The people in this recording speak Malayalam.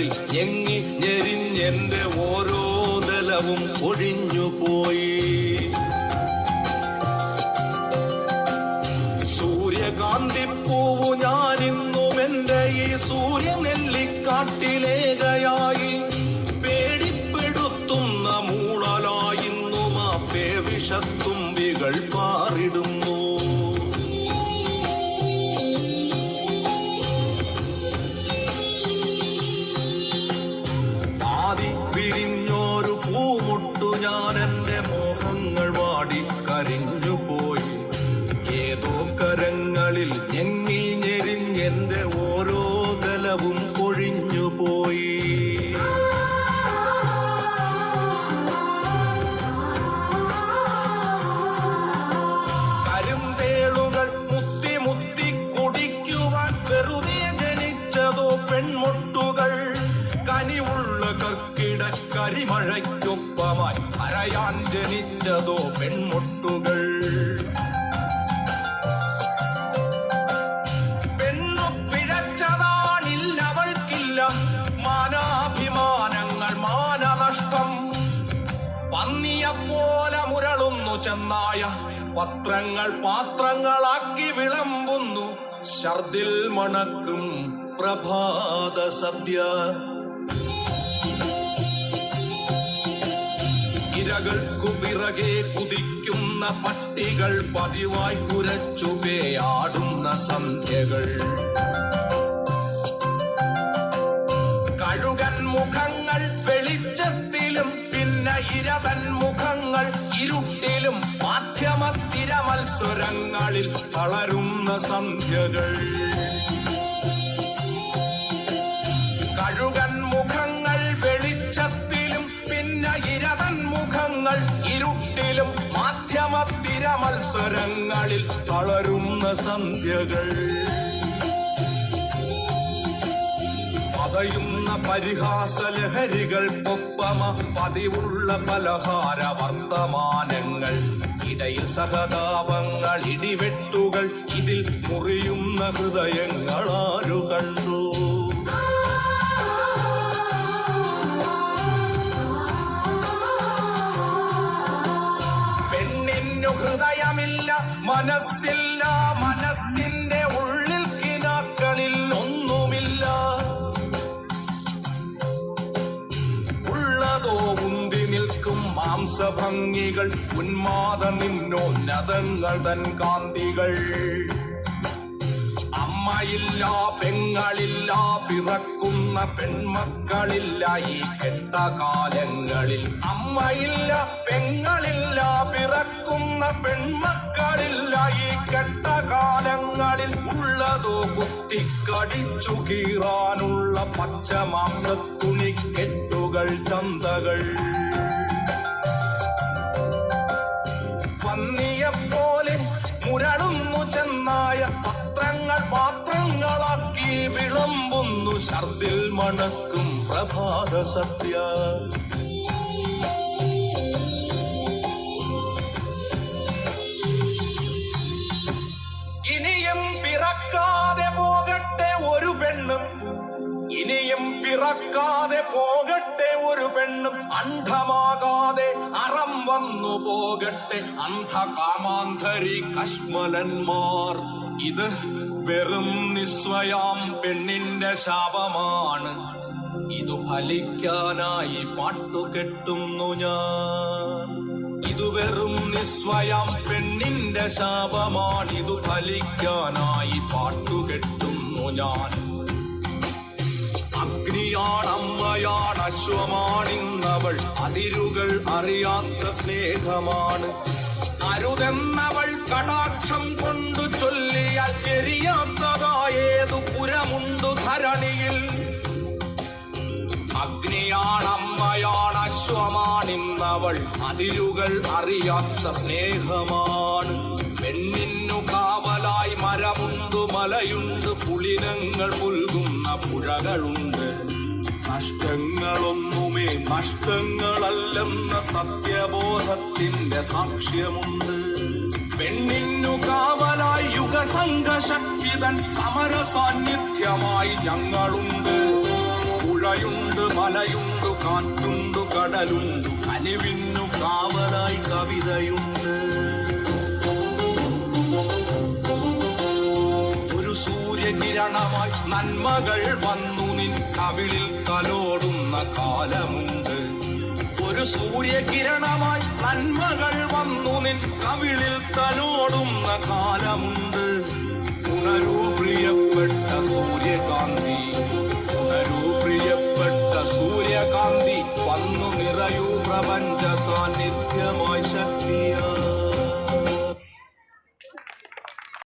കടലിൽ ഞെങ്ങി ഞെരിഞ്ഞെന്റെ ഓരോ തലവും ഒഴിഞ്ഞുപോയി സൂര്യകാന്തിപ്പൂവു ഞാനിന്നും എന്റെ ഈ സൂര്യനെല്ലിക്കാട്ടിലേകയായി. പേടിപ്പെടുത്തുന്ന മൂളലായിന്നുമാ വിഷത്തും പാ ആദി വിരിഞ്ഞോരു പൂമുട്ടു ഞാൻ എന്റെ മോഹങ്ങൾ വാടി. കരിഞ്ഞു പോയി. ഏതോ കരങ്ങളിൽ ഞെങ്ങി ഞെരിഞ്ഞെന്റെ ഓരോ കലവും കൊഴിഞ്ഞു പോയി. കരയാൻ ജനിച്ചതോ പെൺമുട്ടുകൾ? പെണ്ണു പിഴച്ചതാണില്ലവൾക്കില്ല മാനാഭിമാനങ്ങൾ മാനനഷ്ടം. പന്നിയെപ്പോലെ മുരളുന്നു ചെന്നായ. പത്രങ്ങൾ പാത്രങ്ങളാക്കി വിളമ്പുന്നു. ഛർദിൽ മണക്കും പ്രഭാത സദ്യ. ഇരകൾക്കു പിറകെ കുതിക്കുന്ന പട്ടികൾ പതിവായി കുരച്ചുവേയാടുന്ന സന്ധ്യകൾ. കഴുകൻ മുഖങ്ങൾ വെളിച്ചത്തിലും പിന്നെ ഇരവൻ മുഖങ്ങൾ ഇരുട്ടിലും മാധ്യമത്തിര മത്സരങ്ങളിൽ വളരുന്ന സന്ധ്യകൾ. കഴുകൻ മുഖങ്ങൾ വെളിച്ചത്തിലും പിന്നെ ഇരവൻ മുഖങ്ങൾ ഇരുട്ടിലും മാധ്യമത്തിര മത്സരങ്ങളിൽ തളരുന്ന സന്ധ്യകൾ. പതയുന്ന പരിഹാസ ലഹരികൾക്കൊപ്പമ പതിവുള്ള പലഹാര വർത്തമാനങ്ങൾ. ഇടയിൽ സഹതാപങ്ങൾ ഇടിവെട്ടുകൾ ഇതിൽ മുറിയുന്ന ഹൃദയങ്ങളാരു കണ്ടു. ഹൃദയമില്ല മനസ്സില്ല മനസ്സിന്റെ ഉള്ളിൽ കിനാക്കളിൽ ഒന്നുമില്ല. ഉള്ളതോ ഉന്തി നിൽക്കും മാംസഭംഗികൾ ഉന്മാദ നിന്നോന്നതങ്ങൾ തൻ കാന്തികൾ. അമ്മയില്ല പെങ്ങളില്ല പിറക്കുന്ന പെൺമക്കളില്ല ഈ കെട്ട കാലങ്ങളിൽ അമ്മയില്ല പെങ്ങളില്ല പിറക്കുന്ന പെൺമക്കളില്ല ഈ കെട്ട കാലങ്ങളിൽ ഉള്ളതോ കുത്തിക്കടിച്ചു കീറാനുള്ള പച്ചമാംസത്തുണി കെട്ടുകൾ ചന്തകൾ. പന്നിയെപ്പോലെ മുരളുന്നു ചെന്നായ പത്രങ്ങൾ പാത്രങ്ങളാക്കി വിളമ്പുന്നു ഛർദിൽ മണക്കും പ്രഭാത സത്യ പിറക്കാതെ പോകട്ടെ ഒരു പെണ്ണും അന്ധമാകാതെ അറം വന്നു പോകട്ടെ അന്ധകാമാന്തരി കശ്മലന്മാർ. ഇത് വെറും നിസ്വയാം പെണ്ണിന്റെ ശാപമാണ്. ഇതു ഫലിക്കാനായി പാട്ടുകെട്ടുന്നു ഞാൻ. ഇതു വെറും നിസ്വയം പെണ്ണിന്റെ ശാപമാണ്. ഇതു ഫലിക്കാനായി പാട്ടുകെട്ടുന്നു ഞാൻ. അഗ്നിയാണമ്മയാണ് അശ്വമാണിന്നവൾ അതിരുകൾ അറിയാത്ത സ്നേഹമാണ്. അരുതെന്നവൾ കടാക്ഷം കൊണ്ടു ചൊല്ലിയാൽ എരിയാത്തതായേതു പുരമുണ്ടു ധരണിയിൽ. അഗ്നിയാണമ്മയാണ് അശ്വമാണിന്നവൾ അതിരുകൾ അറിയാത്ത സ്നേഹമാണ്. പെണ്ണിന്നു കാവലായി മരമുണ്ട് മലയുണ്ട് പുളിനങ്ങൾ പുഴകളുണ്ട്. നഷ്ടങ്ങളൊന്നുമേ നഷ്ടങ്ങളല്ലെന്ന സത്യബോധത്തിന്റെ സാക്ഷ്യമുണ്ട്. പെണ്ണിനു കാവലായി യുഗസംഘശക്തിതൻ സമര സാന്നിധ്യമായി ഞങ്ങളുണ്ട്. പുഴയുണ്ട് മലയുണ്ട് കാറ്റുണ്ട് കടലുണ്ട് കനിവിന്നു കാവലായി കവിതയുണ്ട്. സൂര്യകിരണമായി നന്മകൾ വന്നു നിൻ കവിളിൽ തലോടുന്ന കാലമുണ്ട്. ഒരു സൂര്യകിരണമായി നന്മകൾ വന്നു നിൻ കവിളിൽ തലോടുന്ന കാലമുണ്ട്. ഉണരൂ പ്രിയപ്പെട്ട സൂര്യകാന്തി ഉണരൂ പ്രിയപ്പെട്ട സൂര്യകാന്തി വന്നു നിറയൂ പ്രപഞ്ച സാന്നിധ്യമായി ശക്തിയാ.